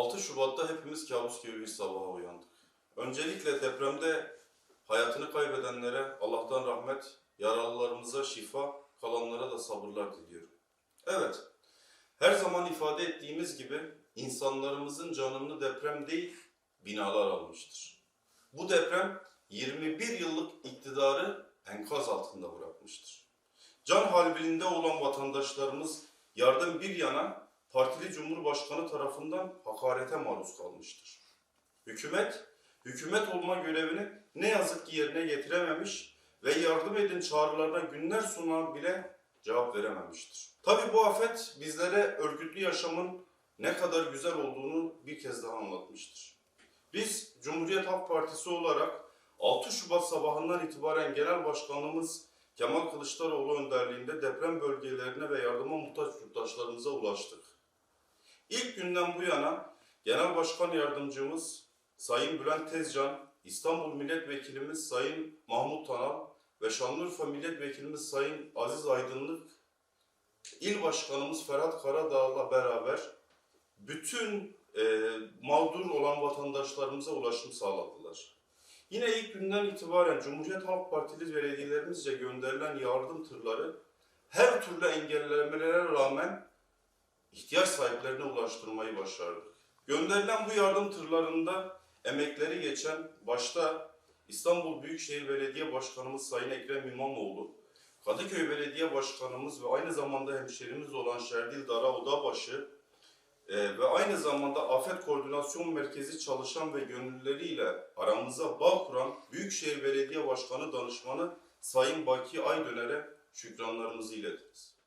6 Şubat'ta hepimiz kabus gibi bir sabaha uyandık. Öncelikle depremde hayatını kaybedenlere Allah'tan rahmet, yaralılarımıza şifa, kalanlara da sabırlar diliyorum. Evet, her zaman ifade ettiğimiz gibi insanlarımızın canını deprem değil, binalar almıştır. Bu deprem 21 yıllık iktidarı enkaz altında bırakmıştır. Can halinde olan vatandaşlarımız yardım bir yana partili cumhurbaşkanı tarafından hakarete maruz kalmıştır. Hükümet, hükümet olma görevini ne yazık ki yerine getirememiş ve yardım edin çağrılarına günler sonra bile cevap verememiştir. Tabi bu afet bizlere örgütlü yaşamın ne kadar güzel olduğunu bir kez daha anlatmıştır. Biz Cumhuriyet Halk Partisi olarak 6 Şubat sabahından itibaren Genel Başkanımız Kemal Kılıçdaroğlu önderliğinde deprem bölgelerine ve yardıma muhtaç yurttaşlarımıza ulaştık. İlk günden bu yana Genel Başkan Yardımcımız Sayın Bülent Tezcan, İstanbul Milletvekilimiz Sayın Mahmut Tanal ve Şanlıurfa Milletvekilimiz Sayın Aziz Aydınlık, İl Başkanımız Ferhat Karadağ'la beraber bütün e, mağdur olan vatandaşlarımıza ulaşım sağladılar. Yine ilk günden itibaren Cumhuriyet Halk Partili belediyelerimizce gönderilen yardım tırları her türlü rağmen ihtiyaç sahiplerine ulaştırmayı başardık. Gönderilen bu yardım tırlarında emekleri geçen başta İstanbul Büyükşehir Belediye Başkanımız Sayın Ekrem İmamoğlu, Kadıköy Belediye Başkanımız ve aynı zamanda hemşerimiz olan Şerdil Dara Odabaşı e, ve aynı zamanda Afet Koordinasyon Merkezi çalışan ve gönüllüleriyle aramıza bağ kuran Büyükşehir Belediye Başkanı Danışmanı Sayın Baki Aydöner'e şükranlarımızı iletiriz.